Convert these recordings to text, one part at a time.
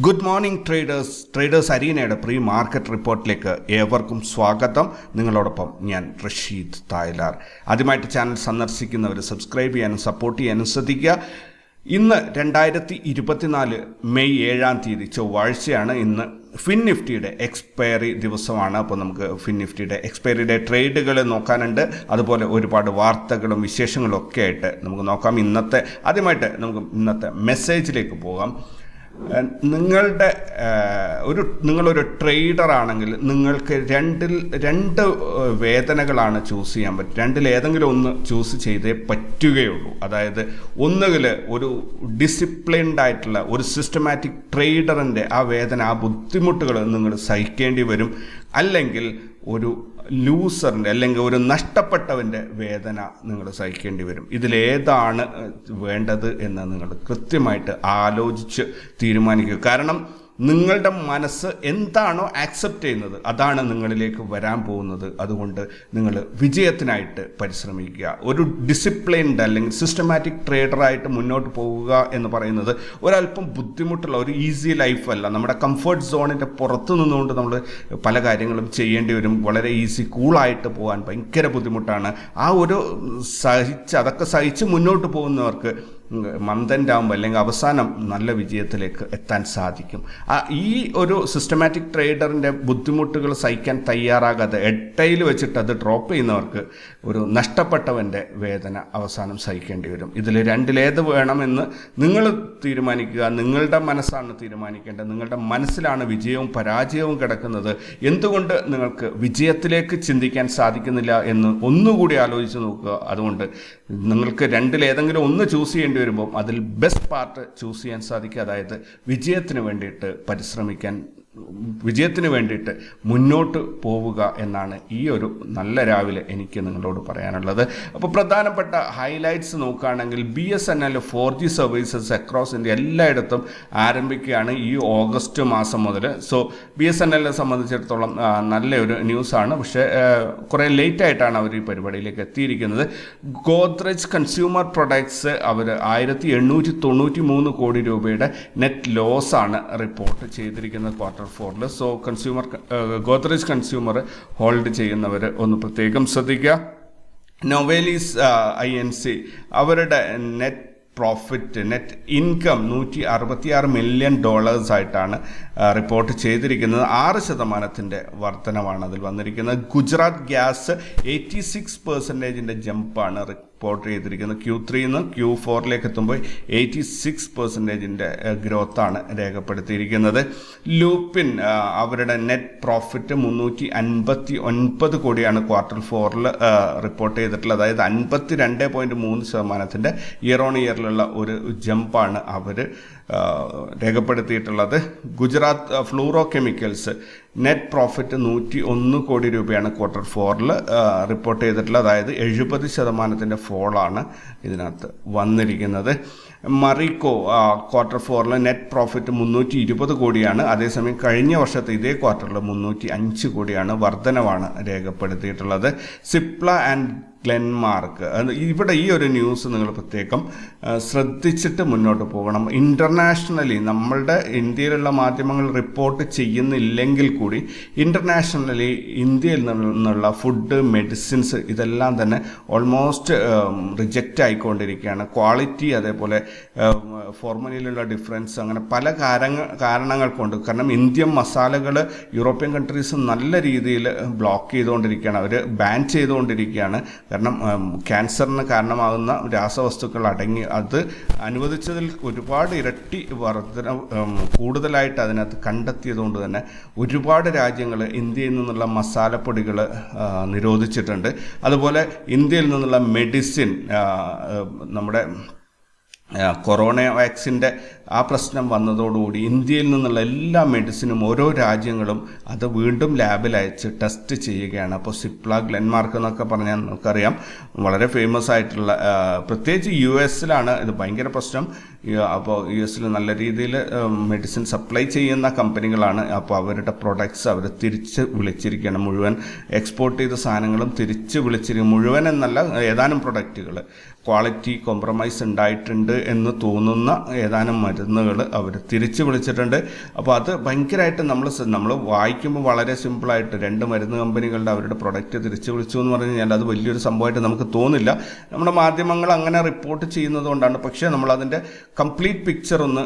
Good morning traders traders അരീനയുടെ pre market റിപ്പോർട്ടിലേക്ക് ഏവർക്കും സ്വാഗതം. നിങ്ങളോടൊപ്പം ഞാൻ റഷീദ് തായ്ലാർ. ആദ്യമായിട്ട് ചാനൽ സന്ദർശിക്കുന്നവർ സബ്സ്ക്രൈബ് ചെയ്യാനും സപ്പോർട്ട് ചെയ്യാനും ശ്രദ്ധിക്കുക. ഇന്ന് രണ്ടായിരത്തി ഇരുപത്തിനാല് മെയ് ഏഴാം തീയതി ചൊവ്വാഴ്ചയാണ് ഇന്ന് ഫിൻ നിഫ്റ്റിയുടെ എക്സ്പയറി ദിവസമാണ്. അപ്പോൾ നമുക്ക് ഫിൻ നിഫ്റ്റിയുടെ എക്സ്പയറിയുടെ ട്രേഡുകൾ നോക്കാനുണ്ട്. അതുപോലെ ഒരുപാട് വാർത്തകളും വിശേഷങ്ങളും ഒക്കെ ആയിട്ട് നമുക്ക് നോക്കാം. ഇന്നത്തെ ആദ്യമായിട്ട് നമുക്ക് ഇന്നത്തെ മെസ്സേജിലേക്ക് പോകാം. നിങ്ങളുടെ ഒരു നിങ്ങളൊരു ട്രേഡർ ആണെങ്കിൽ നിങ്ങൾക്ക് രണ്ടിൽ രണ്ട് വേദനകളാണ് ചൂസ് ചെയ്യാൻ പറ്റും രണ്ടിൽ ഏതെങ്കിലും ഒന്ന് ചൂസ് ചെയ്തേ പറ്റുകയുള്ളൂ. അതായത് ഒന്നുകിൽ ഒരു ഡിസിപ്ലിൻഡ് ആയിട്ടുള്ള ഒരു സിസ്റ്റമാറ്റിക് ട്രേഡറിന്റെ ആ വേദന ആ ബുദ്ധിമുട്ടുകൾ നിങ്ങൾ സഹിക്കേണ്ടി വരും. അല്ലെങ്കിൽ ഒരു ലൂസറിന്റെ അല്ലെങ്കിൽ ഒരു നഷ്ടപ്പെട്ടവന്റെ വേദന നിങ്ങൾ സഹിക്കേണ്ടി വരും. ഇതിലേതാണ് വേണ്ടത് എന്ന് നിങ്ങൾ കൃത്യമായിട്ട് ആലോചിച്ച് തീരുമാനിക്കുക. കാരണം നിങ്ങളുടെ മനസ്സ് എന്താണോ ആക്സെപ്റ്റ് ചെയ്യുന്നത് അതാണ് നിങ്ങളിലേക്ക് വരാൻ പോകുന്നത്. അതുകൊണ്ട് നിങ്ങൾ വിജയത്തിനായിട്ട് പരിശ്രമിക്കുക. ഒരു ഡിസിപ്ലിൻഡ് അല്ലെങ്കിൽ സിസ്റ്റമാറ്റിക് ട്രേഡറായിട്ട് മുന്നോട്ട് പോവുക എന്ന് പറയുന്നത് ഒരല്പം ബുദ്ധിമുട്ടുള്ള ഒരു ഈസി ലൈഫല്ല നമ്മുടെ കംഫർട്ട് സോണിന്റെ പുറത്ത് നിന്നുകൊണ്ട് നമ്മൾ പല കാര്യങ്ങളും ചെയ്യേണ്ടി വരും. വളരെ ഈസി കൂളായിട്ട് പോകാൻ ഭയങ്കര ബുദ്ധിമുട്ടാണ്. ആ ഒരു സഹിച്ച് അതൊക്കെ സഹിച്ച് മുന്നോട്ട് പോകുന്നവർക്ക് മന്ദന്റെ ആകുമ്പോൾ അല്ലെങ്കിൽ അവസാനം നല്ല വിജയത്തിലേക്ക് എത്താൻ സാധിക്കും. ഈ ഒരു സിസ്റ്റമാറ്റിക് ട്രേഡറിന്റെ ബുദ്ധിമുട്ടുകൾ സഹിക്കാൻ തയ്യാറാകാതെ എട്ടയിൽ വെച്ചിട്ട് അത് ഡ്രോപ്പ് ചെയ്യുന്നവർക്ക് ഒരു നഷ്ടപ്പെട്ടവന്റെ വേദന അവസാനം സഹിക്കേണ്ടി വരും. ഇതിൽ രണ്ടിലേത് വേണമെന്ന് നിങ്ങൾ തീരുമാനിക്കുക നിങ്ങളുടെ മനസ്സാണ് തീരുമാനിക്കേണ്ടത് നിങ്ങളുടെ മനസ്സിലാണ് വിജയവും പരാജയവും കിടക്കുന്നത്. എന്തുകൊണ്ട് നിങ്ങൾക്ക് വിജയത്തിലേക്ക് ചിന്തിക്കാൻ സാധിക്കുന്നില്ല എന്ന് ഒന്നുകൂടി ആലോചിച്ച് നോക്കുക. അതുകൊണ്ട് നിങ്ങൾക്ക് രണ്ടിലേതെങ്കിലും ഒന്ന് ചൂസ് ചെയ്യേണ്ടി വരുമ്പോൾ അതിൽ ബെസ്റ്റ് പാർട്ട് ചൂസ് ചെയ്യാൻ സാധിക്കുക. അതായത് വിജയത്തിന് വേണ്ടിയിട്ട് പരിശ്രമിക്കാൻ വിജയത്തിന് വേണ്ടിയിട്ട് മുന്നോട്ട് പോവുക എന്നാണ് ഈ ഒരു നല്ല രാവിലെ എനിക്ക് നിങ്ങളോട് പറയാനുള്ളത്. അപ്പോൾ പ്രധാനപ്പെട്ട ഹൈലൈറ്റ്സ് നോക്കുകയാണെങ്കിൽ B S N L four G services across India എല്ലായിടത്തും ആരംഭിക്കുകയാണ് ഈ ഓഗസ്റ്റ് മാസം മുതൽ. സോ ബി എസ് എൻ എല്ലിനെ സംബന്ധിച്ചിടത്തോളം നല്ലൊരു ന്യൂസാണ്. പക്ഷേ കുറേ ലേറ്റ് ആയിട്ടാണ് അവർ ഈ പരിപാടിയിലേക്ക് എത്തിയിരിക്കുന്നത്. ഗോദ്രേജ് കൺസ്യൂമർ പ്രൊഡക്ട്സ് അവർ ആയിരത്തി എണ്ണൂറ്റി തൊണ്ണൂറ്റി മൂന്ന് കോടി രൂപയുടെ നെറ്റ് ലോസാണ് റിപ്പോർട്ട് ചെയ്തിരിക്കുന്നത് ക്വാർട്ടർ ഫോറിൽ so consumer Godrej consumer hold ചെയ്യുന്നവർ ഒന്ന് പ്രത്യേകം ശ്രദ്ധിക്കുക. നൊവേലീസ് ഐ എൻ സി അവരുടെ നെറ്റ് പ്രോഫിറ്റ് നെറ്റ് ഇൻകം നൂറ്റി അറുപത്തിയാറ് മില്യൺ ഡോളേഴ്സ് ആയിട്ടാണ് റിപ്പോർട്ട് ചെയ്തിരിക്കുന്നത് ആറ് ശതമാനത്തിന്റെ വർധനമാണ് അതിൽ വന്നിരിക്കുന്നത്. ഗുജറാത്ത് ഗ്യാസ് എയ്റ്റി സിക്സ് പെർസെന്റേജിന്റെ ജമ്പാണ് റിപ്പോർട്ട് ചെയ്തിരിക്കുന്നത്. ക്യൂ ത്രീന്ന് ക്യൂ ഫോറിലേക്ക് എത്തുമ്പോൾ എയ്റ്റി സിക്സ് പെർസെന്റേജിന്റെ ഗ്രോത്താണ് രേഖപ്പെടുത്തിയിരിക്കുന്നത്. ലൂപ്പിൻ അവരുടെ നെറ്റ് പ്രോഫിറ്റ് മുന്നൂറ്റി അൻപത്തി ഒൻപത് കോടിയാണ് ക്വാർട്ടർ ഫോറിൽ റിപ്പോർട്ട് ചെയ്തിട്ടുള്ളത്. അതായത് അൻപത്തി രണ്ട് പോയിന്റ് മൂന്ന് ശതമാനത്തിന്റെ ഇയർ ഓൺ ഇയറിലുള്ള ഒരു ജമ്പാണ് അവർ രേഖപ്പെടുത്തിയിട്ടുള്ളത്. Gujarat fluoro chemicals net profit നൂറ്റി ഒന്ന് കോടി രൂപയാണ് ക്വാർട്ടർ ഫോറിൽ റിപ്പോർട്ട് ചെയ്തിട്ടുള്ളത്. അതായത് എഴുപത് ശതമാനത്തിന്റെ ഫോളാണ് ഇതിനകത്ത് വന്നിരിക്കുന്നത്. മറിക്കോ ക്വാർട്ടർ ഫോറിൽ നെറ്റ് പ്രോഫിറ്റ് മുന്നൂറ്റി ഇരുപത് കോടിയാണ്. അതേസമയം കഴിഞ്ഞ വർഷത്തെ ഇതേ ക്വാർട്ടറിൽ മുന്നൂറ്റി അഞ്ച് കോടിയാണ് വർധനവാണ് രേഖപ്പെടുത്തിയിട്ടുള്ളത്. സിപ്ല ആൻഡ് ഗ്ലെൻമാർക്ക് ഇവിടെ ഈ ഒരു ന്യൂസ് നിങ്ങൾ പ്രത്യേകം ശ്രദ്ധിച്ചിട്ട് മുന്നോട്ട് പോകണം. ഇന്റർനാഷണലി നമ്മളുടെ ഇന്ത്യയിലുള്ള മാധ്യമങ്ങൾ റിപ്പോർട്ട് ചെയ്യുന്നില്ലെങ്കിൽ കൂടി ഇന്റർനാഷണലി ഇന്ത്യയിൽ നിന്നുള്ള ഫുഡ് മെഡിസിൻസ് ഇതെല്ലാം തന്നെ ഓൾമോസ്റ്റ് റിജക്റ്റ് ആയിക്കൊണ്ടിരിക്കുകയാണ്. ക്വാളിറ്റി അതേപോലെ ഫോർമുലയിലുള്ള ഡിഫറൻസ് അങ്ങനെ പല കാരണങ്ങൾ കാരണങ്ങൾ കൊണ്ട്. കാരണം ഇന്ത്യൻ മസാലകൾ യൂറോപ്യൻ കൺട്രീസ് നല്ല രീതിയിൽ ബ്ലോക്ക് ചെയ്തുകൊണ്ടിരിക്കുകയാണ്. അവർ ബാൻ ചെയ്തുകൊണ്ടിരിക്കുകയാണ്. കാരണം ക്യാൻസറിന് കാരണമാകുന്ന രാസവസ്തുക്കൾ അടങ്ങി അത് അനുവദിച്ചതിൽ ഒരുപാട് ഇരട്ടി വർധന കൂടുതലായിട്ട് അതിനകത്ത് കണ്ടെത്തിയതുകൊണ്ട് തന്നെ ഒരുപാട് രാജ്യങ്ങൾ ഇന്ത്യയിൽ നിന്നുള്ള മസാലപ്പൊടികൾ നിരോധിച്ചിട്ടുണ്ട്. അതുപോലെ ഇന്ത്യയിൽ നിന്നുള്ള മെഡിസിൻ നമ്മുടെ കൊറോണ വാക്സിന്റെ ആ പ്രശ്നം വന്നതോടുകൂടി ഇന്ത്യയിൽ നിന്നുള്ള എല്ലാ മെഡിസിനും ഓരോ രാജ്യങ്ങളും അത് വീണ്ടും ലാബിൽ അയച്ച് ടെസ്റ്റ് ചെയ്യുകയാണ്. അപ്പോൾ സിപ്ല ഗ്ലെൻമാർക്ക് എന്നൊക്കെ പറഞ്ഞാൽ നമുക്കറിയാം വളരെ ഫേമസ് ആയിട്ടുള്ള പ്രത്യേകിച്ച് യു എസിലാണ് ഇത് ഭയങ്കര പ്രശ്നം. അപ്പോൾ യു എസിൽ നല്ല രീതിയിൽ മെഡിസിൻ സപ്ലൈ ചെയ്യുന്ന കമ്പനികളാണ്. അപ്പോൾ അവരുടെ പ്രൊഡക്ട്സ് അവർ തിരിച്ച് വിളിച്ചിരിക്കണം മുഴുവൻ. എക്സ്പോർട്ട് ചെയ്ത സാധനങ്ങളും തിരിച്ച് വിളിച്ചിരിക്കും. മുഴുവൻ എന്നല്ല ഏതാനും പ്രൊഡക്റ്റുകൾ ക്വാളിറ്റി കോംപ്രമൈസ് ഉണ്ടായിട്ടുണ്ട് എന്ന് തോന്നുന്ന ഏതാനും മരുന്നുകൾ അവർ തിരിച്ച് വിളിച്ചിട്ടുണ്ട്. അപ്പോൾ അത് ഭയങ്കരമായിട്ട് നമ്മൾ നമ്മൾ വായിക്കുമ്പോൾ വളരെ സിമ്പിളായിട്ട് രണ്ട് മരുന്ന് കമ്പനികളുടെ അവരുടെ പ്രൊഡക്റ്റ് തിരിച്ച് വിളിച്ചു എന്ന് പറഞ്ഞു കഴിഞ്ഞാൽ അത് വലിയൊരു സംഭവമായിട്ട് നമുക്ക് തോന്നില്ല. നമ്മുടെ മാധ്യമങ്ങൾ അങ്ങനെ റിപ്പോർട്ട് ചെയ്യുന്നത് കൊണ്ടാണ്. പക്ഷേ നമ്മൾ അതിന്റെ കംപ്ലീറ്റ് പിക്ചർ ഒന്ന്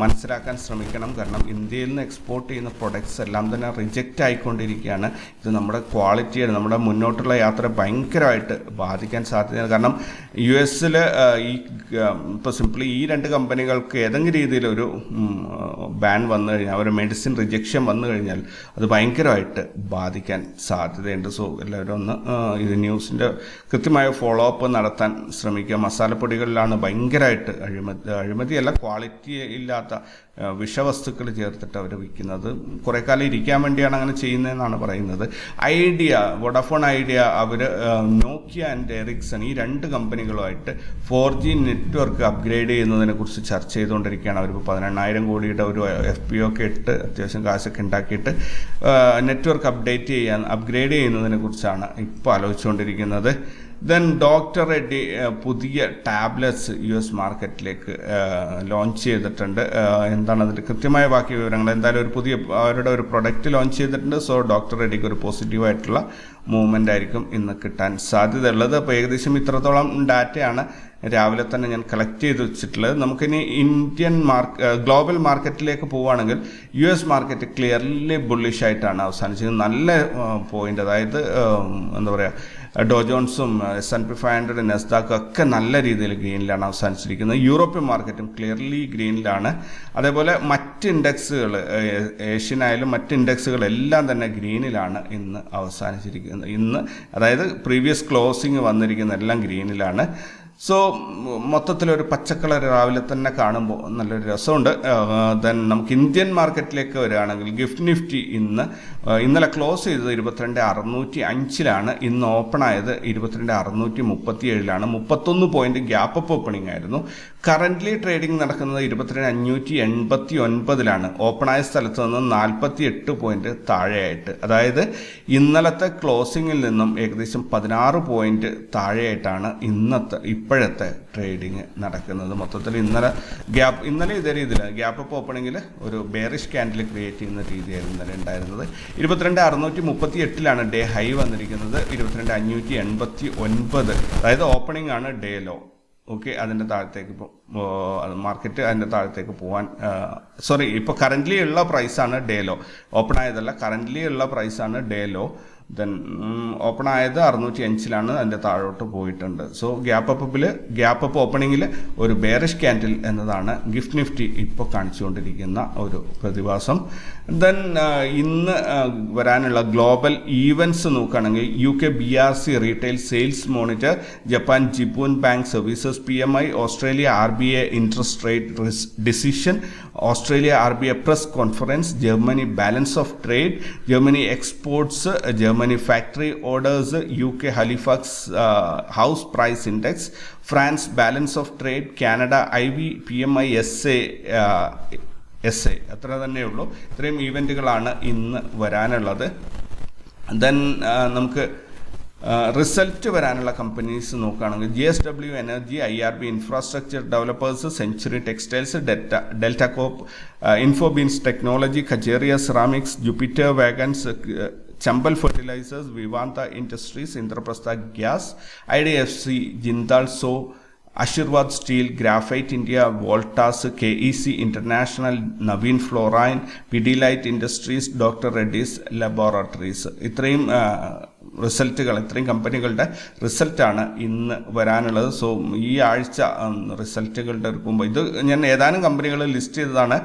മനസ്സിലാക്കാൻ ശ്രമിക്കണം. കാരണം ഇന്ത്യയിൽ നിന്ന് എക്സ്പോർട്ട് ചെയ്യുന്ന പ്രൊഡക്ട്സ് എല്ലാം തന്നെ റിജക്റ്റ് ആയിക്കൊണ്ടിരിക്കുകയാണ്. ഇത് നമ്മുടെ ക്വാളിറ്റിയെ നമ്മുടെ മുന്നോട്ടുള്ള യാത്ര ഭയങ്കരമായിട്ട് ബാധിക്കാൻ സാധ്യതയാണ്. കാരണം യു എസിൽ ഈ ഇപ്പോൾ സിംപ്ലി ഈ രണ്ട് കമ്പനികൾക്ക് ഏതെങ്കിലും രീതിയിലൊരു ബാൻ വന്നു കഴിഞ്ഞാൽ ഒരു മെഡിസിൻ റിജക്ഷൻ വന്നു കഴിഞ്ഞാൽ അത് ഭയങ്കരമായിട്ട് ബാധിക്കാൻ സാധ്യതയുണ്ട്. സോ എല്ലാവരും ഒന്ന് ഇത് ന്യൂസിന്റെ കൃത്യമായ ഫോളോ അപ്പ് നടത്താൻ ശ്രമിക്കുക. മസാലപ്പൊടികളിലാണ് ഭയങ്കരമായിട്ട് അഴിമതി. അഴിമതിയല്ല ക്വാളിറ്റി ഇല്ലാത്ത വിഷവസ്തുക്കൾ ചേർത്തിട്ട് അവർ വിൽക്കുന്നത്. കുറേ കാലം ഇരിക്കാൻ വേണ്ടിയാണ് അങ്ങനെ ചെയ്യുന്നതെന്നാണ് പറയുന്നത്. ഐഡിയ വോഡഫോൺ ഐഡിയ അവർ നോക്കിയ ആൻഡ് എറിക്സൺ ഈ രണ്ട് കമ്പനികളുമായിട്ട് ഫോർ ജി നെറ്റ്വർക്ക് അപ്ഗ്രേഡ് ചെയ്യുന്നതിനെ കുറിച്ച് ചർച്ച ചെയ്തുകൊണ്ടിരിക്കുകയാണ്. അവരിപ്പോൾ പതിനെണ്ണായിരം കോടിയുടെ ഒരു എഫ് പി ഒക്കെ ഇട്ട് അത്യാവശ്യം കാശൊക്കെ ഉണ്ടാക്കിയിട്ട് നെറ്റ്വർക്ക് അപ്ഡേറ്റ് ചെയ്യാൻ അപ്ഗ്രേഡ് ചെയ്യുന്നതിനെ കുറിച്ചാണ് ഇപ്പോൾ ആലോചിച്ചുകൊണ്ടിരിക്കുന്നത്. ദെൻ ഡോക്ടർ റെഡ്ഡി പുതിയ ടാബ്ലറ്റ്സ് യു എസ് മാർക്കറ്റിലേക്ക് ലോഞ്ച് ചെയ്തിട്ടുണ്ട്. എന്താണ് അതിന്റെ കൃത്യമായ ബാക്കി വിവരങ്ങൾ? എന്തായാലും ഒരു പുതിയ അവരുടെ ഒരു പ്രൊഡക്റ്റ് ലോഞ്ച് ചെയ്തിട്ടുണ്ട്. സോ ഡോക്ടർ റെഡ്ഡിക്ക് ഒരു പോസിറ്റീവായിട്ടുള്ള മൂവ്മെന്റ് ആയിരിക്കും ഇന്ന് കിട്ടാൻ സാധ്യതയുള്ളത്. അപ്പോൾ ഏകദേശം ഇത്രത്തോളം ഡാറ്റയാണ് രാവിലെ തന്നെ ഞാൻ കളക്ട് ചെയ്ത് വെച്ചിട്ടുള്ളത്. നമുക്കിനി ഇന്ത്യൻ മാർക്ക് ഗ്ലോബൽ മാർക്കറ്റിലേക്ക് പോവുകയാണെങ്കിൽ യു എസ് മാർക്കറ്റ് ക്ലിയർലി ബുള്ളിഷായിട്ടാണ് അവസാനിച്ചത് നല്ല പോയിന്റ് അതായത് എന്താ പറയുക Dow ജോൺസും S and P five hundred നെസ്താക്കും ഒക്കെ നല്ല രീതിയിൽ ഗ്രീനിലാണ് അവസാനിച്ചിരിക്കുന്നത്. യൂറോപ്യൻ മാർക്കറ്റും ക്ലിയർലി ഗ്രീനിലാണ്. അതേപോലെ മറ്റ് ഇൻഡെക്സുകൾ ഏഷ്യനായാലും മറ്റ് ഇൻഡെക്സുകൾ എല്ലാം തന്നെ ഗ്രീനിലാണ് ഇന്ന് അവസാനിച്ചിരിക്കുന്നത്. ഇന്ന് അതായത് പ്രീവിയസ് ക്ലോസിംഗ് വന്നിരിക്കുന്ന എല്ലാം ഗ്രീനിലാണ്. സോ മൊത്തത്തിലൊരു പച്ചക്കളർ രാവിലെ തന്നെ കാണുമ്പോൾ നല്ലൊരു രസമുണ്ട്. ദെൻ നമുക്ക് ഇന്ത്യൻ മാർക്കറ്റിലേക്ക് വരികയാണെങ്കിൽ ഗിഫ്റ്റ് നിഫ്റ്റി ഇന്ന് ഇന്നലെ ക്ലോസ് ചെയ്തത് ഇരുപത്തിരണ്ട് അറുന്നൂറ്റി അഞ്ചിലാണ്. ഇന്ന് ഓപ്പൺ ആയത് ഇരുപത്തിരണ്ട് അറുന്നൂറ്റി മുപ്പത്തി ഏഴിലാണ് മുപ്പത്തൊന്ന് പോയിന്റ് ഗ്യാപ്പ് ഓപ്പണിംഗ് ആയിരുന്നു. കറന്റ്ലി ട്രേഡിംഗ് നടക്കുന്നത് ഇരുപത്തിരണ്ട് അഞ്ഞൂറ്റി എൺപത്തി ഒൻപതിലാണ് ഓപ്പണായ സ്ഥലത്ത് നിന്ന് നാൽപ്പത്തി എട്ട് പോയിന്റ് താഴെയായിട്ട്. അതായത് ഇന്നലത്തെ ക്ലോസിങ്ങിൽ നിന്നും ഏകദേശം പതിനാറ് പോയിന്റ് താഴെയായിട്ടാണ് ഇന്നത്തെ ഇപ്പോഴത്തെ ട്രേഡിംഗ് നടക്കുന്നത്. മൊത്തത്തിൽ ഇന്നലെ ഗ്യാപ്പ് ഇന്നലെ ഇതേ രീതിയിൽ ഗ്യാപ്പ് അപ്പ് ഓപ്പണിങ്ങിൽ ഒരു ബേറിഷ് ക്യാൻഡിൽ ക്രിയേറ്റ് ചെയ്യുന്ന രീതിയായിരുന്നു ഇന്നലെ ഉണ്ടായിരുന്നത്. ഇരുപത്തിരണ്ട് അറുന്നൂറ്റി മുപ്പത്തി എട്ടിലാണ് ഡേ ഹൈ വന്നിരിക്കുന്നത്. ഇരുപത്തിരണ്ട് അഞ്ഞൂറ്റി എൺപത്തി ഒൻപത് അതായത് ഓപ്പണിംഗ് ആണ് ഡേ ലോ ഓക്കെ അതിന്റെ താഴത്തേക്ക് മാർക്കറ്റ് അതിന്റെ താഴത്തേക്ക് പോകാൻ സോറി ഇപ്പോൾ കറന്റ്ലി ഉള്ള പ്രൈസാണ് ഡേ ലോ ഓപ്പൺ ആയതല്ല കറന്റ്ലി ഉള്ള പ്രൈസാണ് ഡേ ലോ ദെൻ ഓപ്പൺ ആയത് അറുന്നൂറ്റി അഞ്ചിലാണ് അതിന്റെ താഴോട്ട് പോയിട്ടുണ്ട്. സോ ഗ്യാപ്പ് അപ്പിൽ ഗ്യാപ്പ് അപ്പ് ഓപ്പണിങ്ങിൽ ഒരു ബേറിഷ് ക്യാൻഡിൽ എന്നതാണ് ഗിഫ്റ്റ് നിഫ്റ്റി ഇപ്പോൾ കാണിച്ചുകൊണ്ടിരിക്കുന്ന ഒരു പ്രതിഭാസം. ദെൻ ഇന്ന് വരാനുള്ള ഗ്ലോബൽ ഈവൻസ് നോക്കുകയാണെങ്കിൽ U K B R C retail sales monitor Japan Jibun bank services P M I Australia R B A interest rate decision Australia R B A press conference Germany balance of trade Germany exports Germany U K Halifax house price index France balance of trade Canada I V P M I S S A അത്ര തന്നെയുള്ളൂ ഇത്രയും ഈവന്റുകളാണ് ഇന്ന് വരാനുള്ളത്. Then നമുക്ക് result വരാനുള്ള companies നോക്കുകയാണെങ്കിൽ J S W energy I R B infrastructure developers century textiles ഡെറ്റ delta corp infobeans technology Kajaria ceramics Jupiter wagons Chambal Fertilisers Vivanta Industries Indraprastha Gas I D F C Jindal so Ashirvad Steel Graphite India Voltas K E C International Navin Fluorine Pidilite Industries Doctor Reddy's Laboratories ഇത്രയും റിസൾട്ടുകൾ ഇത്രയും കമ്പനികളുടെ റിസൾട്ടാണ് ഇന്ന് വരാനുള്ളത്. So ഈ ആഴ്ച റിസൾട്ടുകളുടെ എടുക്കുമ്പോൾ ഇത് ഞാൻ ഏതാനും കമ്പനികൾ ലിസ്റ്റ് ചെയ്തതാണ്.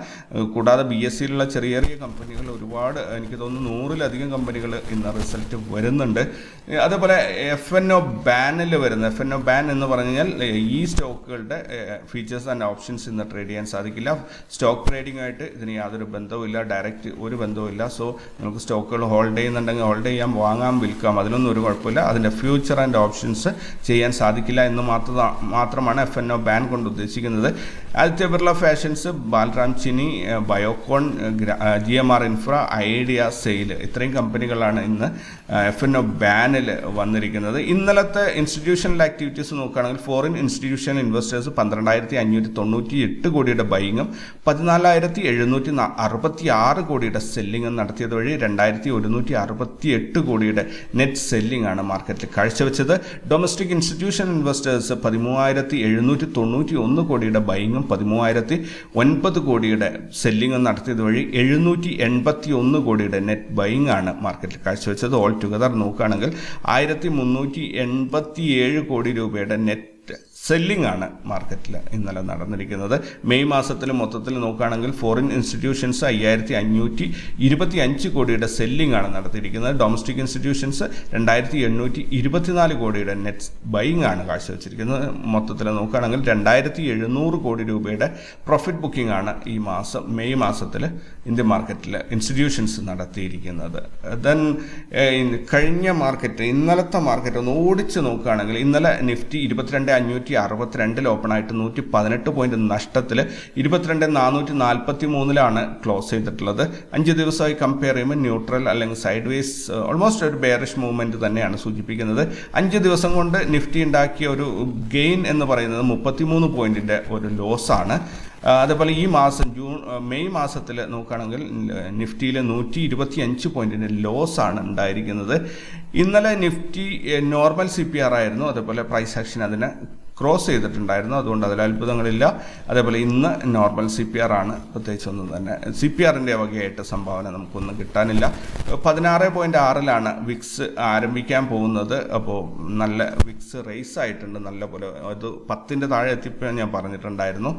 കൂടാതെ ബി എസ് സിയിലുള്ള ചെറിയ ചെറിയ കമ്പനികൾ ഒരുപാട് എനിക്ക് തോന്നുന്നു നൂറിലധികം കമ്പനികൾ ഇന്ന് റിസൾട്ട് വരുന്നുണ്ട്. അതേപോലെ എഫ് എൻ ഒ ബാനിൽ വരുന്ന. എഫ് എൻ ഒ ബാൻ എന്ന് പറഞ്ഞു കഴിഞ്ഞാൽ ഈ സ്റ്റോക്കുകളുടെ ഫീച്ചേഴ്സ് ആൻഡ് ഓപ്ഷൻസ് ഇന്ന് ട്രേഡ് ചെയ്യാൻ സാധിക്കില്ല. സ്റ്റോക്ക് ട്രേഡിംഗ് ആയിട്ട് ഇതിന് യാതൊരു ബന്ധവുമില്ല. ഡയറക്റ്റ് ഒരു ബന്ധവുമില്ല. സോ നിങ്ങൾക്ക് സ്റ്റോക്കുകൾ ഹോൾഡ് ചെയ്യുന്നുണ്ടെങ്കിൽ ഹോൾഡ് ചെയ്യാം വാങ്ങാം വിൽക്കാം. അതിലൊന്നും ഒരു കുഴപ്പമില്ല. അതിന്റെ ഫ്യൂച്ചർ ആൻഡ് ഓപ്ഷൻസ് ചെയ്യാൻ സാധിക്കില്ല എന്ന് മാത്രം മാത്രമാണ് എഫ് എൻ ഒ ബാൻ കൊണ്ട് ഉദ്ദേശിക്കുന്നത്. Aditya Birla fashions Balram Chini Biocon G M R infra Idea SAIL ഇത്രയും കമ്പനികളാണ് ഇന്ന് എഫ് എൻ ഒ ബാനിൽ വന്നിരിക്കുന്നത്. ഇന്നലത്തെ ഇൻസ്റ്റിറ്റ്യൂഷണൽ ആക്ടിവിറ്റീസ് നോക്കുകയാണെങ്കിൽ ഫോറിൻ ഇൻസ്റ്റിറ്റ്യൂഷണൽ ഇൻവെസ്റ്റേഴ്സ് പന്ത്രണ്ടായിരത്തി അഞ്ഞൂറ്റി തൊണ്ണൂറ്റി എട്ട് കോടിയുടെ ബൈങ്ങും പതിനാലായിരത്തി എഴുന്നൂറ്റി അറുപത്തി ആറ് കോടിയുടെ സെല്ലിങ്ങും നടത്തിയത് വഴി രണ്ടായിരത്തി ഒരുന്നൂറ്റി അറുപത്തി എട്ട് കോടിയുടെ നെറ്റ് സെല്ലിംഗ് ആണ് മാർക്കറ്റിൽ കാഴ്ചവെച്ചത്. ഡൊമസ്റ്റിക് ഇൻസ്റ്റിറ്റ്യൂഷൻ ഇൻവെസ്റ്റേഴ്സ് പതിമൂവായിരത്തി എഴുന്നൂറ്റി തൊണ്ണൂറ്റി ഒന്ന് കോടിയുടെ ബൈങ്ങും പതിമൂവായിരത്തി ഒൻപത് കോടിയുടെ സെല്ലിംഗും നടത്തിയത് വഴി എഴുന്നൂറ്റി എൺപത്തി ഒന്ന് കോടിയുടെ നെറ്റ് ബൈങ് ആണ് മാർക്കറ്റിൽ കാഴ്ചവെച്ചത്. ഓൾ ടുഗദർ നോക്കുകയാണെങ്കിൽ ആയിരത്തി മുന്നൂറ്റി എൺപത്തി ഏഴ് കോടി രൂപയുടെ നെറ്റ് സെല്ലിംഗ് ആണ് മാർക്കറ്റിൽ ഇന്നലെ നടന്നിരിക്കുന്നത്. മെയ് മാസത്തിൽ മൊത്തത്തിൽ നോക്കുകയാണെങ്കിൽ ഫോറിൻ ഇൻസ്റ്റിറ്റ്യൂഷൻസ് അയ്യായിരത്തി അഞ്ഞൂറ്റി ഇരുപത്തി അഞ്ച് കോടിയുടെ സെല്ലിംഗ് ആണ് നടത്തിയിരിക്കുന്നത്. ഡൊമസ്റ്റിക് ഇൻസ്റ്റിറ്റ്യൂഷൻസ് രണ്ടായിരത്തി എണ്ണൂറ്റി ഇരുപത്തിനാല് കോടിയുടെ നെറ്റ് ബൈങ് ആണ് കാഴ്ചവെച്ചിരിക്കുന്നത്. മൊത്തത്തിൽ നോക്കുകയാണെങ്കിൽ രണ്ടായിരത്തി എഴുന്നൂറ് കോടി രൂപയുടെ പ്രോഫിറ്റ് ബുക്കിംഗ് ആണ് ഈ മാസം മെയ് മാസത്തിൽ ഇന്ത്യൻ മാർക്കറ്റിൽ ഇൻസ്റ്റിറ്റ്യൂഷൻസ് നടത്തിയിരിക്കുന്നത്. ദെൻ കഴിഞ്ഞ മാർക്കറ്റ് ഇന്നലത്തെ മാർക്കറ്റ് ഒന്ന് ഓടിച്ച് നോക്കുകയാണെങ്കിൽ ഇന്നലെ നിഫ്റ്റി ഇരുപത്തിരണ്ട് അഞ്ഞൂറ്റി അറുപത്തിരണ്ടിൽ ഓപ്പൺ ആയിട്ട് നൂറ്റി പതിനെട്ട് പോയിന്റ് നഷ്ടത്തിൽ ഇരുപത്തിരണ്ട് നാനൂറ്റി നാൽപ്പത്തി മൂന്നിലാണ് ക്ലോസ് ചെയ്തിട്ടുള്ളത്. അഞ്ച് ദിവസമായി കമ്പയർ ചെയ്യുമ്പോൾ ന്യൂട്രൽ അല്ലെങ്കിൽ സൈഡ് വേസ് ഓൾമോസ്റ്റ് ഒരു ബെയറിഷ് മൂവ്മെന്റ് തന്നെയാണ് സൂചിപ്പിക്കുന്നത്. അഞ്ച് ദിവസം കൊണ്ട് നിഫ്റ്റി ഉണ്ടാക്കിയ ഒരു ഗെയിൻ എന്ന് പറയുന്നത് മുപ്പത്തിമൂന്ന് പോയിന്റിന്റെ ഒരു ലോസ് ആണ്. ആ, അതേപോലെ ഈ മാസം ജൂൺ മെയ് മാസത്തിൽ നോക്കുകയാണെങ്കിൽ നിഫ്റ്റിയിൽ നൂറ്റി ഇരുപത്തി അഞ്ച് പോയിന്റിന്റെ ലോസ് ആണ് ഉണ്ടായിരിക്കുന്നത്. ഇന്നലെ Nifty normal C P R ആയിരുന്നു. അതേപോലെ പ്രൈസ് ആക്ഷൻ അതിനെ ക്രോസ് ചെയ്തിട്ടുണ്ടായിരുന്നു. അതുകൊണ്ട് അതിൽ അത്ഭുതങ്ങളില്ല. അതേപോലെ ഇന്ന് നോർമൽ സി പി ആർ ആണ് പ്രത്യേകിച്ചൊന്നും തന്നെ. സി പി ആറിന്റെ വകയായിട്ട് സംഭാവന നമുക്കൊന്നും കിട്ടാനില്ല. പതിനാറ് പോയിന്റ് ആറിലാണ് വിക്സ് ആരംഭിക്കാൻ പോകുന്നത്. അപ്പോൾ നല്ല വിക്സ് റേസ് ആയിട്ടുണ്ട്. നല്ല പോലെ അത് പത്തിന്റെ താഴെ എത്തിപ്പോൾ ഞാൻ പറഞ്ഞിട്ടുണ്ടായിരുന്നു.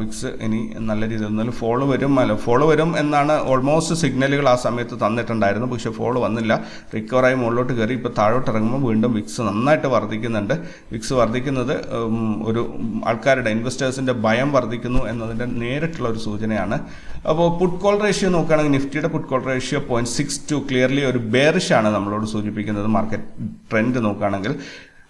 വിക്സ് ഇനി നല്ല രീതിയിൽ ഒന്നും ഫോളോ വരും. അല്ല ഫോളോ വരും എന്നാണ് ഓൾമോസ്റ്റ് സിഗ്നലുകൾ ആ സമയത്ത് തന്നിട്ടുണ്ടായിരുന്നു. പക്ഷേ ഫോളോ വന്നില്ല. റിക്കവറായി മുകളിലോട്ട് കയറി. ഇപ്പോൾ താഴോട്ട് ഇറങ്ങുമ്പോൾ വീണ്ടും വിക്സ് നന്നായിട്ട് വർദ്ധിക്കുന്നുണ്ട്. വിക്സ് വർദ്ധിക്കുന്നത് ഒരു ആൾക്കാരുടെ ഇൻവെസ്റ്റേഴ്സിന്റെ ഭയം വർദ്ധിക്കുന്നു എന്നതിന്റെ നേരിട്ടുള്ള ഒരു സൂചനയാണ്. അപ്പോൾ പുട്ട് കോൾ റേഷ്യോ നോക്കുകയാണെങ്കിൽ നിഫ്റ്റിയുടെ put call ratio point six two clearly ഒരു ബെയറിഷ് ആണ് നമ്മളോട് സൂചിപ്പിക്കുന്നത് മാർക്കറ്റ് ട്രെൻഡ് നോക്കുകയാണെങ്കിൽ.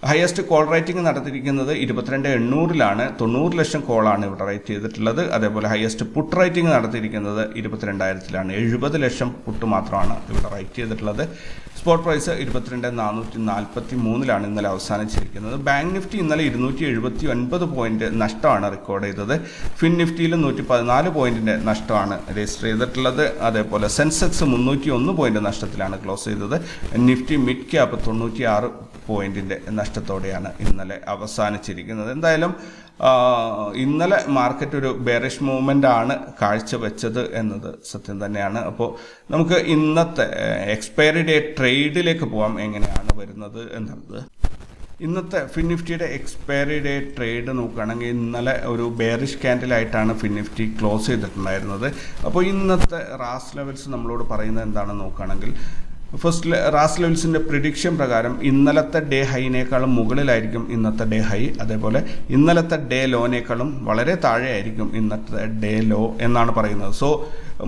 ഹയസ്റ്റ് കോൾ റേറ്റിംഗ് നടത്തിയിരിക്കുന്നത് ഇരുപത്തിരണ്ട് എണ്ണൂറിലാണ്. തൊണ്ണൂറ് ലക്ഷം കോളാണ് ഇവിടെ റേറ്റ് ചെയ്തിട്ടുള്ളത്. അതേപോലെ ഹയസ്റ്റ് പുട്ട് റേറ്റിംഗ് നടത്തിയിരിക്കുന്നത് ഇരുപത്തിരണ്ടായിരത്തിലാണ്. എഴുപത് ലക്ഷം പുട്ട് മാത്രമാണ് ഇവിടെ റേറ്റ് ചെയ്തിട്ടുള്ളത്. സ്പോട്ട് പ്രൈസ് ഇരുപത്തിരണ്ട് നാനൂറ്റി നാൽപ്പത്തി മൂന്നിലാണ് ഇന്നലെ അവസാനിച്ചിരിക്കുന്നത്. ബാങ്ക് നിഫ്റ്റി ഇന്നലെ ഇരുന്നൂറ്റി എഴുപത്തി ഒൻപത് പോയിന്റ് നഷ്ടമാണ് റെക്കോർഡ് ചെയ്തത്. ഫിൻ നിഫ്റ്റിയിൽ നൂറ്റി പതിനാല് പോയിന്റിന്റെ നഷ്ടമാണ് രജിസ്റ്റർ ചെയ്തിട്ടുള്ളത്. അതേപോലെ സെൻസെക്സ് മുന്നൂറ്റി ഒന്ന് പോയിന്റ് നഷ്ടത്തിലാണ് ക്ലോസ് ചെയ്തത്. നിഫ്റ്റി മിഡ് ക്യാപ്പ് തൊണ്ണൂറ്റി ആറ് പോയിന്റിന്റെ നഷ്ടത്തോടെയാണ് ഇന്നലെ അവസാനിച്ചിരിക്കുന്നത്. എന്തായാലും ഇന്നലെ മാർക്കറ്റ് ഒരു ബെയറിഷ് മൂവ്മെന്റ് ആണ് കാഴ്ചവെച്ചത് എന്നത് സത്യം തന്നെയാണ്. അപ്പോൾ നമുക്ക് ഇന്നത്തെ എക്സ്പയറി ഡേ ട്രേഡിലേക്ക് പോകാം എങ്ങനെയാണ് വരുന്നത് എന്നുള്ളത്. ഇന്നത്തെ ഫിൻ നിഫ്റ്റിയുടെ എക്സ്പയറി ഡേ ട്രേഡ് നോക്കുകയാണെങ്കിൽ ഇന്നലെ ഒരു ബെയറിഷ് ക്യാൻഡിലായിട്ടാണ് ഫിൻ നിഫ്റ്റി ക്ലോസ് ചെയ്തിട്ടുണ്ടായിരുന്നത്. അപ്പോൾ ഇന്നത്തെ റാസ് ലെവൽസ് നമ്മളോട് പറയുന്നത് എന്താണെന്ന് നോക്കുകയാണെങ്കിൽ ഫസ്റ്റ് റാസ് ലെവൽസിന്റെ പ്രിഡിക്ഷൻ പ്രകാരം ഇന്നലത്തെ ഡേ ഹൈനേക്കാളും മുകളിലായിരിക്കും ഇന്നത്തെ ഡേ ഹൈ അതേപോലെ ഇന്നലത്തെ ഡേ ലോനേക്കാളും വളരെ താഴെയായിരിക്കും ഇന്നത്തെ ഡേ ലോ എന്നാണ് പറയുന്നത്. സോ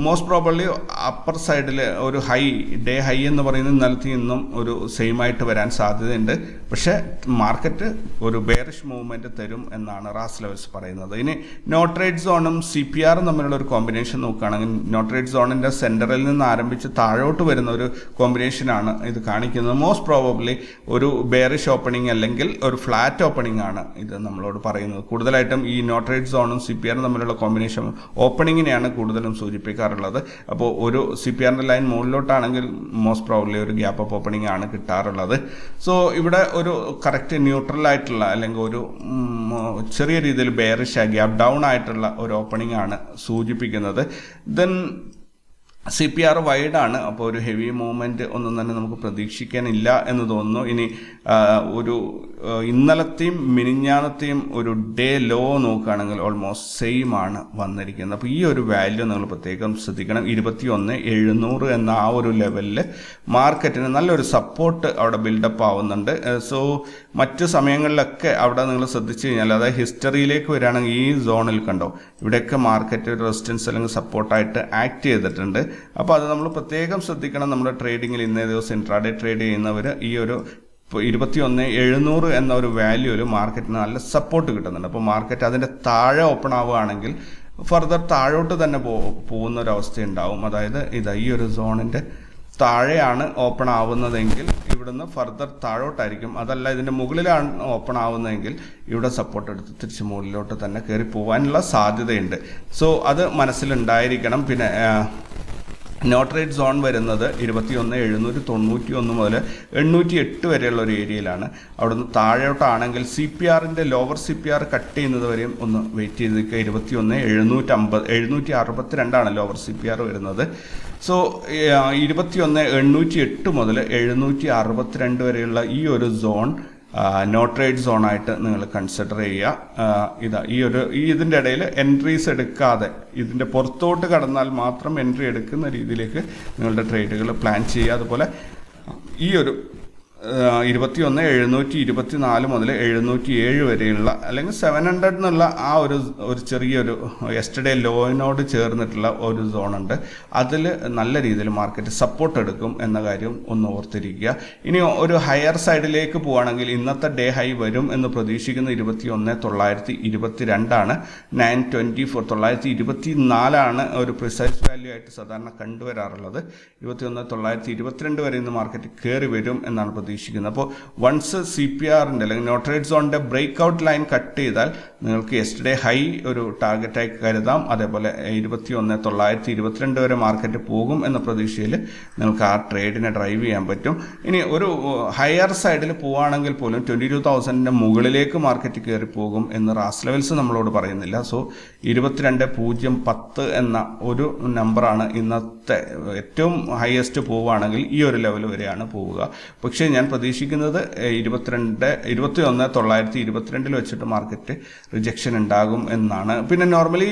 മോസ്റ്റ് പ്രോബബ്ലി അപ്പർ സൈഡിൽ ഒരു ഹൈ ഡേ ഹൈ എന്ന് പറയുന്ന ഇന്നലത്തെ നിന്നും ഒരു സെയിം ആയിട്ട് വരാൻ സാധ്യതയുണ്ട്. പക്ഷേ മാർക്കറ്റ് ഒരു ബെയറിഷ് മൂവ്മെന്റ് തരും എന്നാണ് റാസ് ലെവൽസ് പറയുന്നത്. ഇനി നോട്ട്രേറ്റ് സോണും സി പി ആറും തമ്മിലുള്ള ഒരു കോമ്പിനേഷൻ നോക്കുകയാണെങ്കിൽ നോട്ട്രേറ്റ് സോണിന്റെ സെന്ററിൽ നിന്ന് ആരംഭിച്ച് താഴോട്ട് വരുന്ന ഒരു കോമ്പിനേഷനാണ് ഇത് കാണിക്കുന്നത്. മോസ്റ്റ് പ്രോബബ്ലി ഒരു ബെയറിഷ് ഓപ്പണിംഗ് അല്ലെങ്കിൽ ഒരു ഫ്ലാറ്റ് ഓപ്പണിംഗ് ആണ് ഇത് നമ്മളോട് പറയുന്നത്. കൂടുതലായിട്ടും ഈ നോട്ട്രേറ്റ് സോണും സി പി ആറും തമ്മിലുള്ള കോമ്പിനേഷൻ ഓപ്പണിങ്ങിനെയാണ് കൂടുതലും സൂചിപ്പിക്കാറുള്ളത് അപ്പോൾ ഒരു സി പി ആറിന്റെ ലൈൻ മുകളിലോട്ടാണെങ്കിൽ മോസ്റ്റ് പ്രോബ്ലി ഒരു ഗ്യാപ്പ് അപ്പ് ഓപ്പണിംഗ് ആണ് കിട്ടാറുള്ളത്. സോ ഇവിടെ ഒരു കറക്റ്റ് ന്യൂട്രൽ ആയിട്ടുള്ള അല്ലെങ്കിൽ ഒരു ചെറിയ രീതിയിൽ ബെയറിഷ് ഗ്യാപ്പ് ഡൗൺ ആയിട്ടുള്ള ഒരു ഓപ്പണിംഗ് ആണ് സൂചിപ്പിക്കുന്നത്. ദെൻ സി പി ആർ വൈഡാണ് അപ്പോൾ ഒരു ഹെവി മൂവ്മെന്റ് ഒന്നും തന്നെ നമുക്ക് പ്രതീക്ഷിക്കാനില്ല എന്ന് തോന്നുന്നു. ഇനി ഒരു ഇന്നലത്തെയും മിനിഞ്ഞാന്നത്തെയും ഒരു ഡേ ലോ നോക്കുകയാണെങ്കിൽ ഓൾമോസ്റ്റ് സെയിം ആണ് വന്നിരിക്കുന്നത്. അപ്പോൾ ഈ ഒരു വാല്യൂ നിങ്ങൾ പ്രത്യേകം ശ്രദ്ധിക്കണം. ഇരുപത്തി ഒന്ന് എഴുന്നൂറ് എന്ന ആ ഒരു ലെവലിൽ മാർക്കറ്റിന് നല്ലൊരു സപ്പോർട്ട് അവിടെ ബിൽഡപ്പ് ആവുന്നുണ്ട്. സോ മറ്റു സമയങ്ങളിലൊക്കെ അവിടെ നിങ്ങൾ ശ്രദ്ധിച്ചു കഴിഞ്ഞാൽ അതായത് ഹിസ്റ്ററിയിലേക്ക് വരികയാണെങ്കിൽ ഈ സോണിൽ കണ്ടോ ഇവിടെയൊക്കെ മാർക്കറ്റ് റെസിസ്റ്റൻസ് അല്ലെങ്കിൽ സപ്പോർട്ടായിട്ട് ആക്ട് ചെയ്തിട്ടുണ്ട്. അപ്പോൾ അത് നമ്മൾ പ്രത്യേകം ശ്രദ്ധിക്കണം. നമ്മുടെ ട്രേഡിങ്ങിൽ ഇന്നേ ദിവസം ഇൻട്രാഡേ ട്രേഡ് ചെയ്യുന്നവർ ഈ ഒരു ഇപ്പോൾ ഇരുപത്തി ഒന്ന് എഴുന്നൂറ് എന്ന ഒരു വാല്യൂവിൽ മാർക്കറ്റിന് നല്ല സപ്പോർട്ട് കിട്ടുന്നുണ്ട്. അപ്പോൾ മാർക്കറ്റ് അതിന്റെ താഴെ ഓപ്പൺ ആവുകയാണെങ്കിൽ ഫർദർ താഴോട്ട് തന്നെ പോ പോകുന്ന ഒരു അവസ്ഥ ഉണ്ടാവും അതായത് ഇതാ ഈ ഒരു സോണിന്റെ താഴെയാണ് ഓപ്പൺ ആവുന്നതെങ്കിൽ ഇവിടുന്ന് ഫർദർ താഴോട്ടായിരിക്കും. അതല്ല ഇതിന്റെ മുകളിലാണ് ഓപ്പൺ ആവുന്നതെങ്കിൽ ഇവിടെ സപ്പോർട്ട് എടുത്ത് തിരിച്ച് മുകളിലോട്ട് തന്നെ കയറി പോകാനുള്ള സാധ്യതയുണ്ട്. സോ അത് മനസ്സിലുണ്ടായിരിക്കണം. പിന്നെ നോട്ട് റേറ്റ് സോൺ വരുന്നത് ഇരുപത്തിയൊന്ന് എഴുന്നൂറ്റി തൊണ്ണൂറ്റി ഒന്ന് മുതൽ എണ്ണൂറ്റി എട്ട് വരെയുള്ള ഒരു ഏരിയയിലാണ്. അവിടുന്ന് താഴോട്ടാണെങ്കിൽ സി പി ആറിന്റെ lower C P R cut ചെയ്യുന്നത് വരെയും ഒന്ന് വെയിറ്റ് ചെയ്ത് നിൽക്കുക. ഇരുപത്തിയൊന്ന് എഴുന്നൂറ്റി അമ്പത് എഴുന്നൂറ്റി അറുപത്തി രണ്ടാണ് ലോവർ സി പി ആർ വരുന്നത് സോ ഇരുപത്തിയൊന്ന് എണ്ണൂറ്റി എട്ട് മുതൽ എഴുന്നൂറ്റി അറുപത്തിരണ്ട് വരെയുള്ള ഈ ഒരു സോൺ നോട്ട് റേറ്റ് സോണായിട്ട് നിങ്ങൾ കൺസിഡർ ചെയ്യുക. ഇതാ ഈ ഒരു ഈ ഇതിന്റെ ഇടയിൽ എൻട്രീസ് എടുക്കാതെ ഇതിന്റെ പുറത്തോട്ട് കടന്നാൽ മാത്രം എൻട്രി എടുക്കുന്ന രീതിയിലേക്ക് നിങ്ങളുടെ ട്രേഡുകൾ പ്ലാൻ ചെയ്യുക. അതുപോലെ ഈ ഒരു ഇരുപത്തി ഒന്ന് എഴുന്നൂറ്റി ഇരുപത്തി നാല് മുതൽ എഴുന്നൂറ്റി ഏഴ് വരെയുള്ള അല്ലെങ്കിൽ സെവൻ ഹൺഡ്രഡ് എന്നുള്ള ആ ഒരു ഒരു ചെറിയൊരു എസ്റ്റർഡേ ലോയിനോട് ചേർന്നിട്ടുള്ള ഒരു സോണുണ്ട് അതിൽ നല്ല രീതിയിൽ മാർക്കറ്റ് സപ്പോർട്ട് എടുക്കും എന്ന കാര്യം ഒന്ന് ഓർത്തിരിക്കുക. ഇനി ഒരു ഹയർ സൈഡിലേക്ക് പോവുകയാണെങ്കിൽ ഇന്നത്തെ ഡേ ഹൈ വരും എന്ന് പ്രതീക്ഷിക്കുന്ന ഇരുപത്തി ഒന്ന് തൊള്ളായിരത്തി ഇരുപത്തി രണ്ടാണ് നയൻ ട്വന്റി ഫോർ തൊള്ളായിരത്തി ഇരുപത്തി നാലാണ് ഒരു പ്രിസൈസ് വാല്യൂ ആയിട്ട് സാധാരണ കണ്ടുവരാറുള്ളത്. ഇരുപത്തി ഒന്ന് തൊള്ളായിരത്തി ഇരുപത്തിരണ്ട് വരെ ഇന്ന് മാർക്കറ്റ് കയറി വരും എന്നാണ് പ്രതീക്ഷിക്കുന്നത് അപ്പോൾ വൺസ് സി പി ആറിന്റെ അല്ലെങ്കിൽ നോട്ടറേറ്റ് സോണിന്റെ ബ്രേക്ക് ഔട്ട് ലൈൻ കട്ട് ചെയ്താൽ നിങ്ങൾക്ക് യെസ്റ്റർഡേ ഹൈ ഒരു ടാർഗറ്റായി കരുതാം. അതേപോലെ ഇരുപത്തി ഒന്ന് തൊള്ളായിരത്തി ഇരുപത്തിരണ്ട് വരെ മാർക്കറ്റ് പോകും എന്ന പ്രതീക്ഷയിൽ നിങ്ങൾക്ക് ആ ട്രേഡിനെ ഡ്രൈവ് ചെയ്യാൻ പറ്റും. ഇനി ഒരു ഹയർ സൈഡിൽ പോവുകയാണെങ്കിൽ പോലും ട്വന്റി ടു തൗസൻഡിന്റെ മുകളിലേക്ക് മാർക്കറ്റ് കയറി പോകും എന്ന് റാസ് ലെവൽസ് നമ്മളോട് പറയുന്നില്ല. സോ ഇരുപത്തിരണ്ട് പൂജ്യം പത്ത് എന്ന ഒരു നമ്പറാണ് ഇന്നത്തെ ഏറ്റവും ഹയസ്റ്റ് പോവുകയാണെങ്കിൽ ഈ ഒരു ലെവൽ വരെയാണ് പോവുക. പക്ഷേ ഞാൻ പ്രതീക്ഷിക്കുന്നത് ഇരുപത്തിരണ്ട് ഇരുപത്തി ഒന്ന് തൊള്ളായിരത്തി ഇരുപത്തിരണ്ടിൽ വെച്ചിട്ട് മാർക്കറ്റ് റിജക്ഷൻ ഉണ്ടാകും എന്നാണ്. പിന്നെ നോർമലി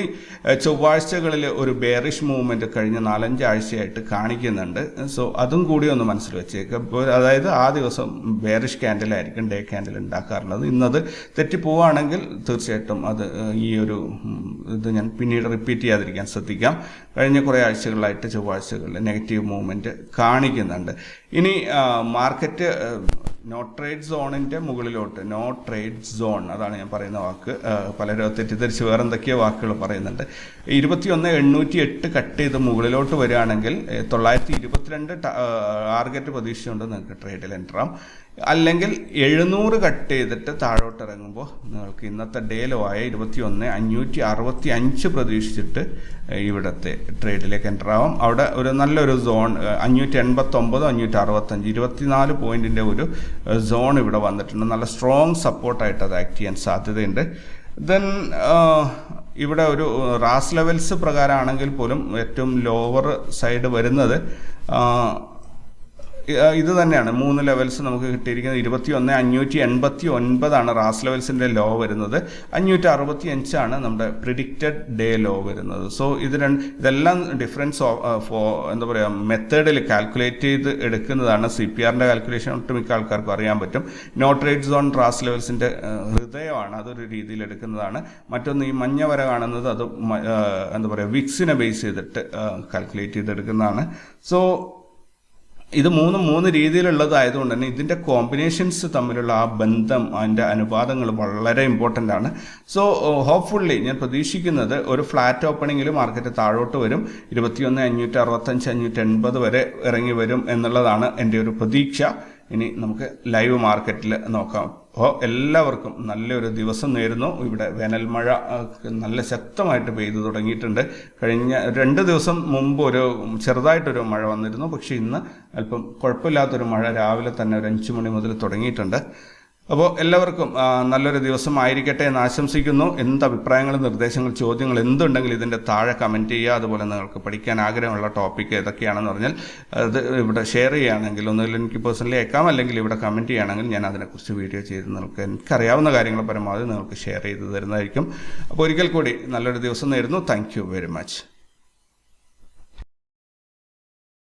ചൊവ്വാഴ്ചകളിൽ ഒരു ബെയറിഷ് മൂവ്മെന്റ് കഴിഞ്ഞ നാലഞ്ച് ആഴ്ചയായിട്ട് കാണിക്കുന്നുണ്ട്. സോ അതും കൂടി ഒന്ന് മനസ്സിൽ വെച്ചേക്കുക അതായത് ആ ദിവസം ബെയറിഷ് ക്യാൻഡിലായിരിക്കും ഡേ ക്യാൻഡിൽ ഉണ്ടാക്കാറുള്ളത്. ഇന്നത് തെറ്റിപ്പോവാണെങ്കിൽ തീർച്ചയായിട്ടും അത് ഈ ഒരു ഇത് ഞാൻ പിന്നീട് റിപ്പീറ്റ് ചെയ്യാതിരിക്കാൻ ശ്രദ്ധിക്കാം. കഴിഞ്ഞ കുറേ ആഴ്ചകളായിട്ട് ചൊവ്വാഴ്ചകളിൽ നെഗറ്റീവ് മൂവ്മെന്റ് കാണിക്കുന്നുണ്ട്. ഇനി മാർക്കറ്റ് നോ ട്രേഡ് സോണിന്റെ മുകളിലോട്ട്. നോ ട്രേഡ് സോൺ അതാണ് ഞാൻ പറയുന്ന വാക്ക്. ആ, പലരും തെറ്റിദ്ധരിച്ച് വേറെ എന്തൊക്കെയോ വാക്കുകൾ പറയുന്നുണ്ട്. ഇരുപത്തിയൊന്ന് എണ്ണൂറ്റി എട്ട് കട്ട് ചെയ്ത് മുകളിലോട്ട് വരികയാണെങ്കിൽ തൊള്ളായിരത്തി ഇരുപത്തിരണ്ട് ടാർഗറ്റ് പ്രതീക്ഷയുണ്ട് നിങ്ങൾക്ക് ട്രേഡിൽ എന്ററാം അല്ലെങ്കിൽ എഴുന്നൂറ് കട്ട് ചെയ്തിട്ട് താഴോട്ട് ഇറങ്ങുമ്പോൾ നിങ്ങൾക്ക് ഇന്നത്തെ ഡേ ലോ ആയ ഇരുപത്തി ഒന്ന് അഞ്ഞൂറ്റി അറുപത്തി അഞ്ച് പ്രതീക്ഷിച്ചിട്ട് ഇവിടുത്തെ ട്രേഡിലേക്ക് എന്റർ ആവാം. അവിടെ ഒരു നല്ലൊരു സോൺ അഞ്ഞൂറ്റി എൺപത്തൊമ്പത് അഞ്ഞൂറ്റി അറുപത്തഞ്ച് ഇരുപത്തിനാല് പോയിന്റിന്റെ ഒരു സോൺ ഇവിടെ വന്നിട്ടുണ്ട്. നല്ല സ്ട്രോങ് സപ്പോർട്ടായിട്ട് അത് ആക്ട് ചെയ്യാൻ സാധ്യതയുണ്ട്. ദെൻ ഇവിടെ ഒരു റാസ് ലെവൽസ് പ്രകാരമാണെങ്കിൽ പോലും ഏറ്റവും ലോവർ സൈഡ് വരുന്നത് ഇത് തന്നെയാണ്. മൂന്ന് ലെവൽസ് നമുക്ക് കിട്ടിയിരിക്കുന്നത്. ഇരുപത്തി ഒന്ന് അഞ്ഞൂറ്റി എൺപത്തി ഒൻപതാണ് റാസ് ലെവൽസിന്റെ ലോ വരുന്നത്. അഞ്ഞൂറ്റി അറുപത്തി അഞ്ചാണ് നമ്മുടെ പ്രിഡിക്റ്റഡ് ഡേ ലോ വരുന്നത്. സോ ഇത് രണ്ട് ഇതെല്ലാം ഡിഫറൻസ് ഫോ എന്താ പറയുക മെത്തേഡിൽ കാൽക്കുലേറ്റ് ചെയ്ത് എടുക്കുന്നതാണ് സി പി ആറിന്റെ കാൽക്കുലേഷൻ ഒട്ടുമിക്ക ആൾക്കാർക്കും അറിയാൻ പറ്റും. നോട്ട് റേറ്റ് സോൺ റാസ് ലെവൽസിന്റെ ഹൃദയമാണ് അതൊരു രീതിയിൽ എടുക്കുന്നതാണ്. മറ്റൊന്ന് ഈ മഞ്ഞ വര കാണുന്നത് അത് എന്താ പറയുക വിക്സിനെ ബേസ് ചെയ്തിട്ട് കാൽക്കുലേറ്റ് ചെയ്തെടുക്കുന്നതാണ്. സോ ഇത് മൂന്നും മൂന്ന് രീതിയിലുള്ളതായതുകൊണ്ട് തന്നെ ഇതിന്റെ കോമ്പിനേഷൻസ് തമ്മിലുള്ള ആ ബന്ധം അതിന്റെ അനുപാതങ്ങൾ വളരെ ഇമ്പോർട്ടന്റ് ആണ്. സോ ഹോപ്പ്ഫുള്ളി ഞാൻ പ്രതീക്ഷിക്കുന്നത് ഒരു ഫ്ലാറ്റ് ഓപ്പണിങ്ങിൽ മാർക്കറ്റ് താഴോട്ട് വരും. ഇരുപത്തിയൊന്ന് അഞ്ഞൂറ്റി അറുപത്തഞ്ച് അഞ്ഞൂറ്റി എൺപത് വരെ ഇറങ്ങി വരും എന്നുള്ളതാണ് എന്റെ ഒരു പ്രതീക്ഷ. ഇനി നമുക്ക് ലൈവ് മാർക്കറ്റിൽ നോക്കാം. അപ്പോൾ എല്ലാവർക്കും നല്ലൊരു ദിവസം നേരുന്നു. ഇവിടെ വേനൽ മഴ നല്ല ശക്തമായിട്ട് പെയ്തു തുടങ്ങിയിട്ടുണ്ട്. കഴിഞ്ഞ രണ്ട് ദിവസം മുമ്പ് ഒരു ചെറുതായിട്ടൊരു മഴ വന്നിരുന്നു. പക്ഷേ ഇന്ന് അല്പം കുഴപ്പമില്ലാത്തൊരു മഴ രാവിലെ തന്നെ ഒരു അഞ്ച് മണി മുതൽ തുടങ്ങിയിട്ടുണ്ട്. അപ്പോൾ എല്ലാവർക്കും നല്ലൊരു ദിവസം ആയിരിക്കട്ടെ എന്ന് ആശംസിക്കുന്നു. എന്ത് അഭിപ്രായങ്ങൾ നിർദ്ദേശങ്ങൾ ചോദ്യങ്ങൾ എന്തുണ്ടെങ്കിലും ഇതിന്റെ താഴെ കമന്റ് ചെയ്യുക. അതുപോലെ നിങ്ങൾക്ക് പഠിക്കാൻ ആഗ്രഹമുള്ള ടോപ്പിക്ക് ഏതൊക്കെയാണെന്ന് പറഞ്ഞാൽ അത് ഇവിടെ ഷെയർ ചെയ്യുകയാണെങ്കിൽ ഒന്നുകിൽ എനിക്ക് പേഴ്സണലി അയക്കാം അല്ലെങ്കിൽ ഇവിടെ കമന്റ് ചെയ്യുകയാണെങ്കിൽ ഞാൻ അതിനെക്കുറിച്ച് വീഡിയോ ചെയ്ത് നിങ്ങൾക്ക് എനിക്കറിയാവുന്ന കാര്യങ്ങൾ പരമാവധി നിങ്ങൾക്ക് ഷെയർ ചെയ്ത് തരുന്നതായിരിക്കും. അപ്പോൾ ഒരിക്കൽ കൂടി നല്ലൊരു ദിവസം നേരുന്നു. Thank very much